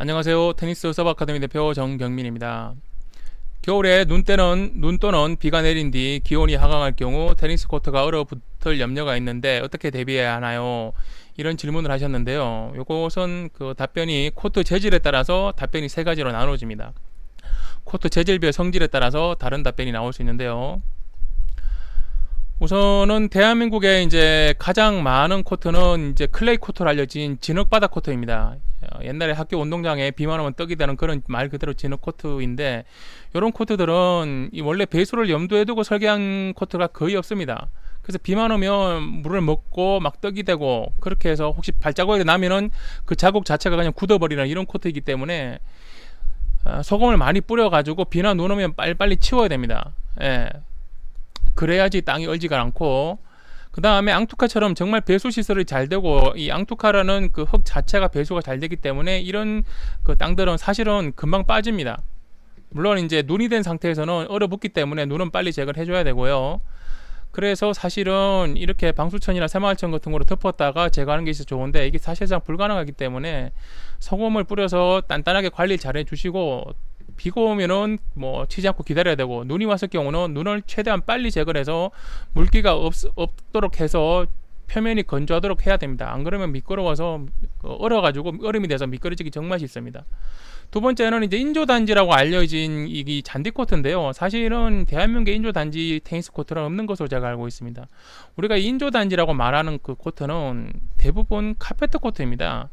안녕하세요. 테니스 서브 아카데미 대표 정경민입니다. 겨울에 눈 때는 눈 또는 비가 내린 뒤 기온이 하강할 경우 테니스 코트가 얼어붙을 염려가 있는데 어떻게 대비해야 하나요? 이런 질문을 하셨는데요. 요것은 그 답변이 코트 재질에 따라서 답변이 세 가지로 나눠집니다. 코트 재질별 성질에 따라서 다른 답변이 나올 수 있는데요. 우선은 대한민국에 이제 가장 많은 코트는 이제 클레이 코트로 알려진 진흙바닥 코트입니다. 어, 옛날에 학교 운동장에 비만 오면 떡이 되는 그런 말 그대로 진흙 코트인데 이런 코트들은 이 원래 배수를 염두에 두고 설계한 코트가 거의 없습니다. 그래서 비만 오면 물을 먹고 막 떡이 되고 그렇게 해서 혹시 발자국이 나면은 그 자국 자체가 그냥 굳어버리는 이런 코트이기 때문에 어, 소금을 많이 뿌려가지고 비나 눈 오면 빨리빨리 치워야 됩니다. 예. 그래야지 땅이 얼지가 않고 그 다음에 앙투카처럼 정말 배수 시설이 잘 되고 이 앙투카라는 그 흙 자체가 배수가 잘 되기 때문에 이런 그 땅들은 사실은 금방 빠집니다. 물론 이제 눈이 된 상태에서는 얼어붙기 때문에 눈은 빨리 제거를 해줘야 되고요. 그래서 사실은 이렇게 방수천이나 새마을천 같은 거로 덮었다가 제거하는 게 있어 좋은데 이게 사실상 불가능하기 때문에 소금을 뿌려서 단단하게 관리를 잘 해주시고 비가 오면은 뭐 치지 않고 기다려야 되고 눈이 왔을 경우는 눈을 최대한 빨리 제거를 해서 물기가 없, 없도록 해서 표면이 건조하도록 해야 됩니다. 안 그러면 미끄러워서 어, 얼어가지고 얼음이 돼서 미끄러지기 정말 쉽습니다. 두 번째는 이제 인조단지라고 알려진 이, 이 잔디 코트인데요. 사실은 대한민국에 인조단지 테니스 코트는 없는 것으로 제가 알고 있습니다. 우리가 인조단지라고 말하는 그 코트는 대부분 카페트 코트입니다.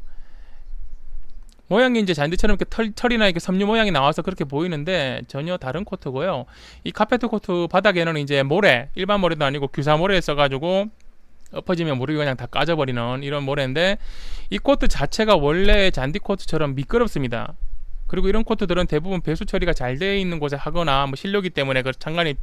모양이 이제 잔디처럼 이렇게 털, 털이나 이렇게 섬유 모양이 나와서 그렇게 보이는데 전혀 다른 코트고요. 이 카페트 코트 바닥에는 이제 모래, 일반 모래도 아니고 규사 모래 써가지고 엎어지면 물이 그냥 다 까져버리는 이런 모래인데 이 코트 자체가 원래 잔디 코트처럼 미끄럽습니다. 그리고 이런 코트들은 대부분 배수 처리가 잘 되어 있는 곳에 하거나 뭐 실료기 때문에 그 장관이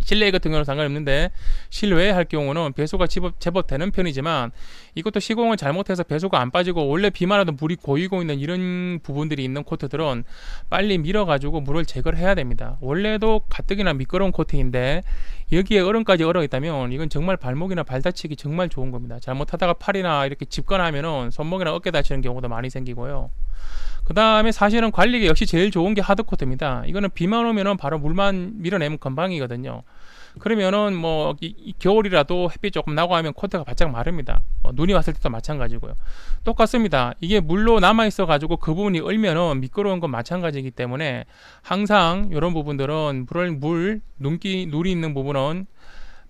실내 같은 경우는 상관없는데 실외에 할 경우는 배수가 제법, 되는 편이지만 이것도 시공을 잘못해서 배수가 안 빠지고 원래 비만 와도 물이 고이고 있는 이런 부분들이 있는 코트들은 빨리 밀어가지고 물을 제거를 해야 됩니다. 원래도 가뜩이나 미끄러운 코트인데 여기에 얼음까지 얼어 있다면 이건 정말 발목이나 발 다치기 정말 좋은 겁니다. 잘못하다가 팔이나 이렇게 짚거나 하면은 손목이나 어깨 다치는 경우도 많이 생기고요. 그 다음에 사실은 관리가 역시 제일 좋은 게 하드코트입니다. 이거는 비만 오면은 바로 물만 밀어내면 금방이거든요. 그러면은 뭐 이, 이 겨울이라도 햇빛 조금 나고 하면 코트가 바짝 마릅니다. 뭐 눈이 왔을 때도 마찬가지고요. 똑같습니다. 이게 물로 남아 있어 가지고 그 부분이 얼면은 미끄러운 건 마찬가지이기 때문에 항상 이런 부분들은 물을 물 눈기 물이 있는 부분은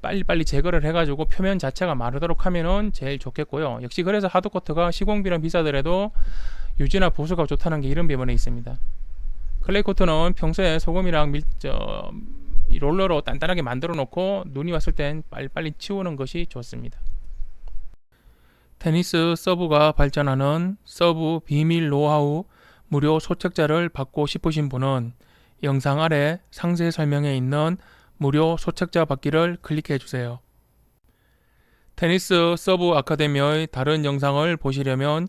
빨리빨리 제거를 해가지고 표면 자체가 마르도록 하면은 제일 좋겠고요. 역시 그래서 하드코트가 시공비는 비싸더라도 유지나 보수가 좋다는 게 이런 비문에 있습니다. 클레이 코트는 평소에 소금이랑 밀, 저, 이 롤러로 단단하게 만들어 놓고 눈이 왔을 땐 빨리빨리 치우는 것이 좋습니다. 테니스 서브가 발전하는 서브 비밀 노하우 무료 소책자를 받고 싶으신 분은 영상 아래 상세 설명에 있는 무료 소책자 받기를 클릭해 주세요. 테니스 서브 아카데미의 다른 영상을 보시려면